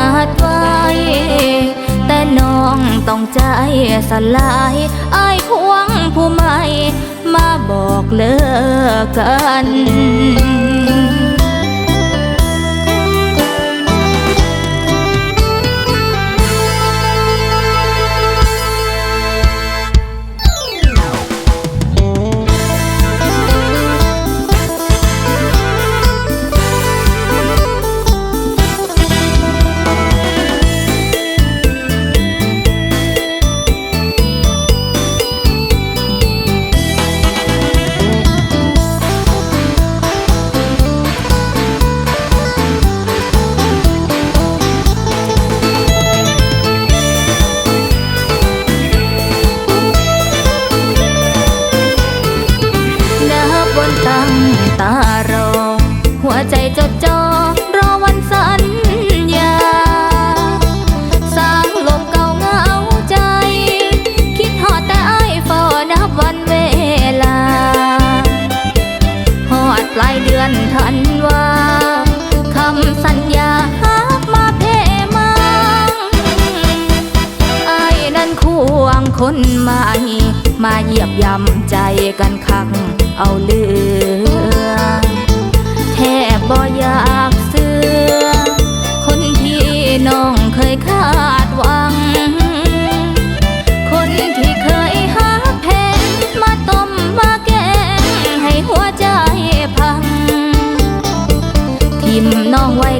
าดไว้ แต่น้องต้องใจสลายอายควงผู้ใหม่ มาบอกเลิกกัน ใจจดจ่อรอวันสัญญา สร้างลมเก่าเหงาใจ คิดหอดแต่อ้ายเฝ้านับวันเวลาหอดปลายเดือนธันวาคำสัญญาหักมาเพมังไอ้ายนั้นควงคนใหม่มาเหยียบย่ำใจกันคักเอาเล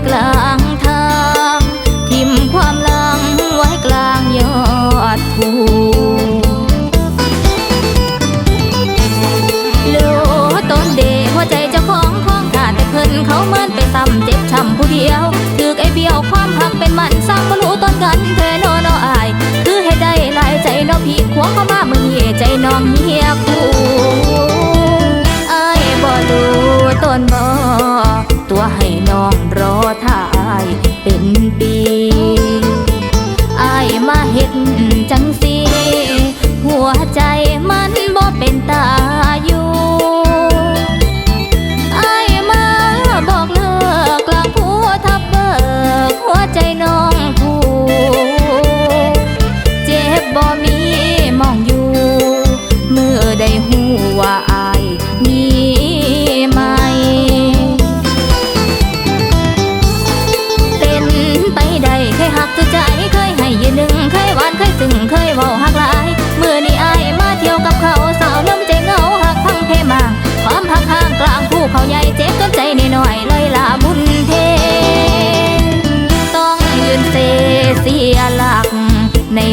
กลางทางทิมความหลังไว้กลางยอดภูโลต้นเดหัวใจเจ้าของของขาดแต่เพิ่นเขาเหมือนไปซ้ำเจ็บช้ำผู้เดียวถือไอเบี้ยวความหักเป็นมันสร้างบ่รู้ต้นกันเธอโนโนอาย คือให้ได้หลายใจน้องพี่ควงเข้ามามึงเหี่ยใจน้องเหี่ยคู่อายบ่รู้ต้นบ่ตัวให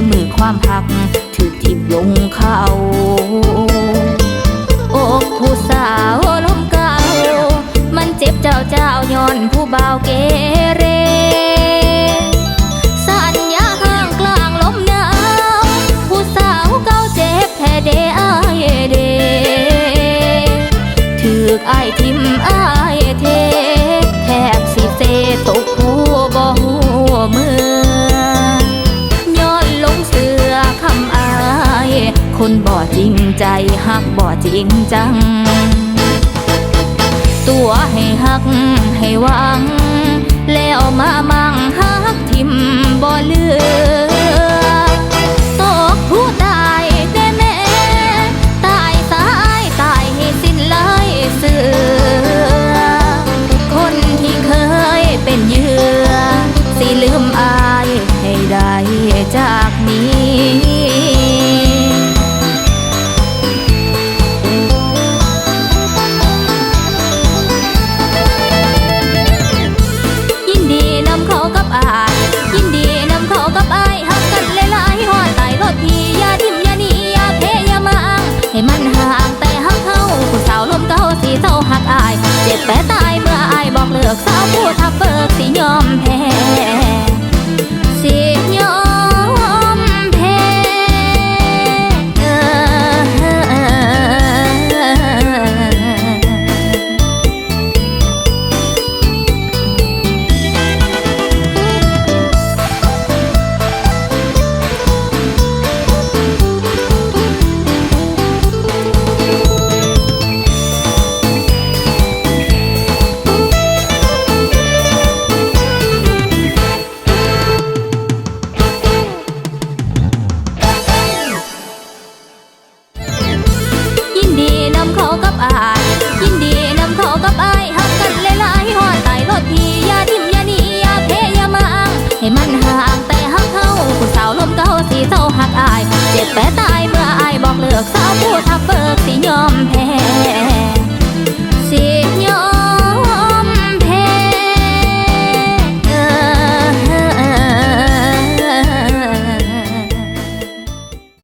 มือความหักถือทิ่มลงเขาอกผู้สาวลมเก่า มันเจ็บเจ้าเจ้าย้อนผู้เบาเกเร สัญญาห่างกลางลมหนาวผู้สาวเก่าเจ็บแท้เดอายเดถือกอทิมอาย คนบ่จริงใจหักบ่จริงจัง ตัวให้หักให้หวัง แล้วมามั่งหักทิมบ่เลือ